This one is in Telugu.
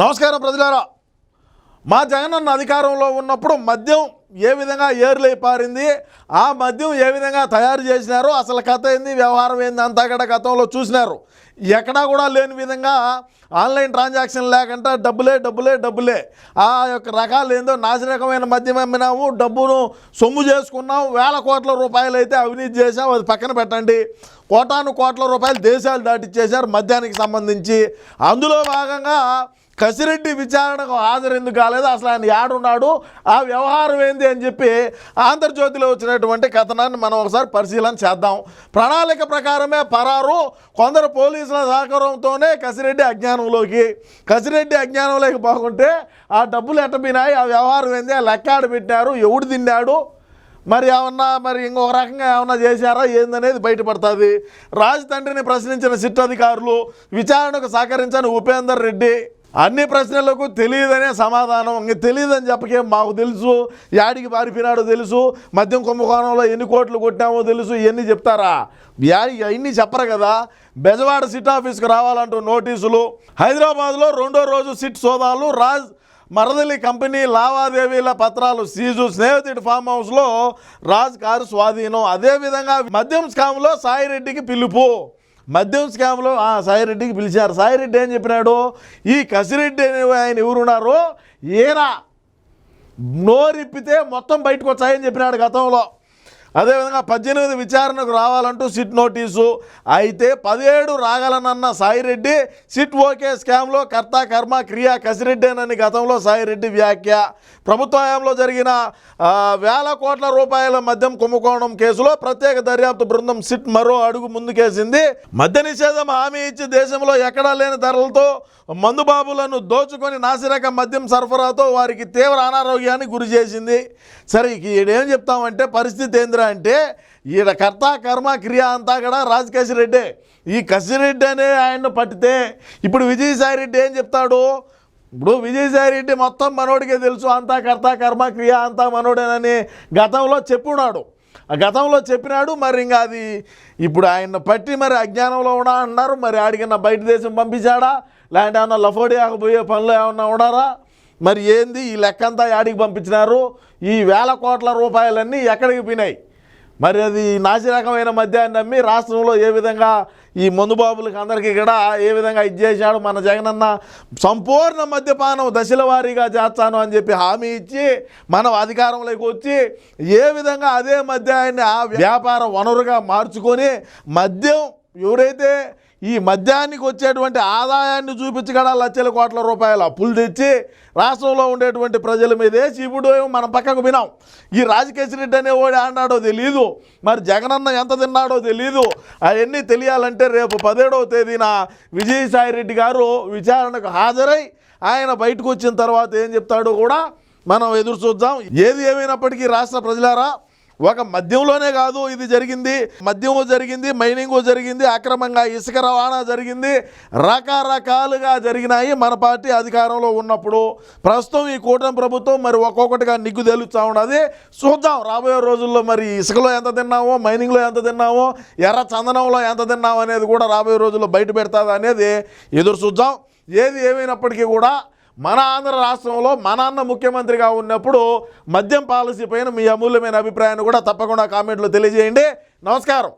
నమస్కారం ప్రజలారా. మా జగనన్న అధికారంలో ఉన్నప్పుడు మద్యం ఏ విధంగా ఏర్లై పారింది? ఆ మద్యం ఏ విధంగా తయారు చేసినారో అసలు కథ ఏంది వ్యవహారం ఏంది అంతా కూడా గతంలో చూసినారు. ఎక్కడా కూడా లేని విధంగా ఆన్లైన్ ట్రాన్సాక్షన్ లేకుండా డబ్బులే డబ్బులే డబ్బులే. ఆ యొక్క రకాలు ఏందో నాశనకమైన మద్యం అమ్మినాము డబ్బును సొమ్ము చేసుకున్నాం వేల కోట్ల రూపాయలు అయితే అవినీతి చేసాం అది పక్కన పెట్టండి. కోటాను కోట్ల రూపాయలు దేశాలు దాటిచ్చేశారు మద్యానికి సంబంధించి. అందులో భాగంగా కసిరెడ్డి విచారణకు హాజరు ఎందుకు కాలేదు? అసలు ఆయన యాడున్నాడు ఆ వ్యవహారం ఏంది అని చెప్పి ఆంధ్రజ్యోతిలో వచ్చినటువంటి కథనాన్ని మనం ఒకసారి పరిశీలన చేద్దాం. ప్రణాళిక ప్రకారమే పరారు కొందరు పోలీసుల సహకారంతోనే కసిరెడ్డి అజ్ఞానంలోకి కసిరెడ్డి అజ్ఞానంలోకి పోకుంటే ఆ డబ్బులు ఎట్టబినాయి ఆ వ్యవహారం ఏంది? ఆ లెక్కాడు పెట్టారు ఎవడు తిన్నాడు? మరి ఏమన్నా మరి ఇంకొక రకంగా ఏమన్నా చేశారా? ఏందనేది బయటపడుతుంది. రాజు తండ్రిని ప్రశ్నించిన సిట్ అధికారులు విచారణకు సహకరించని ఉపేందర్ రెడ్డి అన్ని ప్రశ్నలకు తెలియదనే సమాధానం. ఇంక తెలియదని చెప్పకే మాకు తెలుసు. యాడికి పారిపోయినాడో తెలుసు. మద్యం కుంభకోణంలో ఎన్ని కోట్లు కొట్టామో తెలుసు. ఇవన్నీ చెప్తారా? యాడి అవన్నీ చెప్పరు కదా. బెజవాడ సిట్ ఆఫీస్కి రావాలంటూ నోటీసులు. హైదరాబాద్లో రెండో రోజు సిట్ సోదాలు. రాజ్ మరదలి కంపెనీ లావాదేవీల పత్రాలు సీజు. స్నేహితుడి ఫామ్ హౌస్లో రాజ్ కారు స్వాధీనం. అదేవిధంగా మద్యం స్కామ్లో సాయిరెడ్డికి పిలుపు. మద్యం స్కామ్లో ఆ సాయిరెడ్డికి పిలిచారు. సాయిరెడ్డి ఏం చెప్పినాడు? ఈ కసిరెడ్డి అనే ఆయన ఎవరున్నారో ఈయన నోరిప్పితే మొత్తం బయటకు వచ్చాయని చెప్పినాడు గతంలో. అదేవిధంగా పద్దెనిమిది విచారణకు రావాలంటూ సిట్ నోటీసు. అయితే పదిహేడు రాగలనన్న సాయిరెడ్డి సిట్ ఓకే స్కామ్లో కర్త కర్మ క్రియా కసిరెడ్డేనని గతంలో సాయిరెడ్డి వ్యాఖ్య. ప్రభుత్వ హయాంలో జరిగిన వేల కోట్ల రూపాయల మద్యం కుంభకోణం కేసులో ప్రత్యేక దర్యాప్తు బృందం సిట్ మరో అడుగు ముందుకేసింది. మద్య నిషేధం హామీ ఇచ్చి దేశంలో ఎక్కడా లేని ధరలతో మందుబాబులను దోచుకొని నాసిరక మద్యం సరఫరాతో వారికి తీవ్ర అనారోగ్యానికి గురి చేసింది. సరే ఈడేం చెప్తామంటే పరిస్థితి ఏందిరా అంటే ఈడ కర్త కర్మ క్రియ అంతా కూడా రాజకేశ్ రెడ్డే. ఈ కసిరెడ్డి అనే ఆయన్ను పట్టితే ఇప్పుడు విజయసాయి రెడ్డి ఏం చెప్తాడు? ఇప్పుడు విజయసాయి రెడ్డి మొత్తం మనోడికే తెలుసు అంతా కర్త కర్మ క్రియ అంతా మనోడేనని గతంలో చెప్పున్నాడు. ఆ గతంలో చెప్పినాడు మరి ఇంకా అది ఇప్పుడు ఆయన పట్టి మరి అజ్ఞానంలో ఉన్నా అన్నారు మరి ఆడికన్నా బయట దేశం పంపించాడా? లేదంటే ఏమన్నా లఫోడి పోయే పనులు ఏమన్నా ఉన్నారా? మరి ఏంది ఈ లెక్కంతా యాడికి పంపించినారు? ఈ వేల కోట్ల రూపాయలన్నీ ఎక్కడికి పోయినాయి? మరి అది నాసిరకమైన మద్యాన్ని నమ్మి రాష్ట్రంలో ఏ విధంగా ఈ మందుబాబులకు అందరికీ కూడా ఏ విధంగా ఇది మన జగనన్న? సంపూర్ణ మద్యపానం దశల వారీగా చేస్తాను అని చెప్పి హామీ ఇచ్చి మనం అధికారంలోకి వచ్చి ఏ విధంగా అదే మద్యాన్ని ఆ వ్యాపార వనరుగా మార్చుకొని మద్యం ఎవరైతే ఈ మద్యానికి వచ్చేటువంటి ఆదాయాన్ని చూపించగల లక్షల కోట్ల రూపాయల అప్పులు తెచ్చి రాష్ట్రంలో ఉండేటువంటి ప్రజల మీదే చీపుడు మనం పక్కకు వినాం. ఈ రాజకేశ్ రెడ్డి అనేవాడు ఆడాడో తెలియదు మరి జగనన్న ఎంత తిన్నాడో తెలియదు అవన్నీ తెలియాలంటే రేపు పదిహేడవ తేదీన విజయసాయి రెడ్డి గారు విచారణకు హాజరై ఆయన బయటకు వచ్చిన తర్వాత ఏం చెప్తాడో కూడా మనం ఎదురు చూద్దాం. ఏది ఏమైనప్పటికీ రాష్ట్ర ప్రజలారా ఒక మద్యంలోనే కాదు ఇది జరిగింది. మద్యము జరిగింది మైనింగ్ జరిగింది అక్రమంగా ఇసుక రవాణా జరిగింది. రకరకాలుగా జరిగినాయి మన పార్టీ అధికారంలో ఉన్నప్పుడు. ప్రస్తుతం ఈ కూటమి ప్రభుత్వం మరి ఒక్కొక్కటిగా నిగ్గు తేలుస్తూ ఉన్నది. చూద్దాం రాబోయే రోజుల్లో మరి ఇసుకలో ఎంత తిన్నామో మైనింగ్లో ఎంత తిన్నామో ఎర్ర చందనంలో ఎంత తిన్నామో అనేది కూడా రాబోయే రోజుల్లో బయట పెడతాది అనేది ఎదురు చూద్దాం. ఏది ఏమైనప్పటికీ కూడా మన ఆంధ్ర రాష్ట్రంలో మన అన్న ముఖ్యమంత్రిగా ఉన్నప్పుడు మద్యం పాలసీ పైన మీ అమూల్యమైన అభిప్రాయాన్ని కూడా తప్పకుండా కామెంట్లో తెలియజేయండి. నమస్కారం.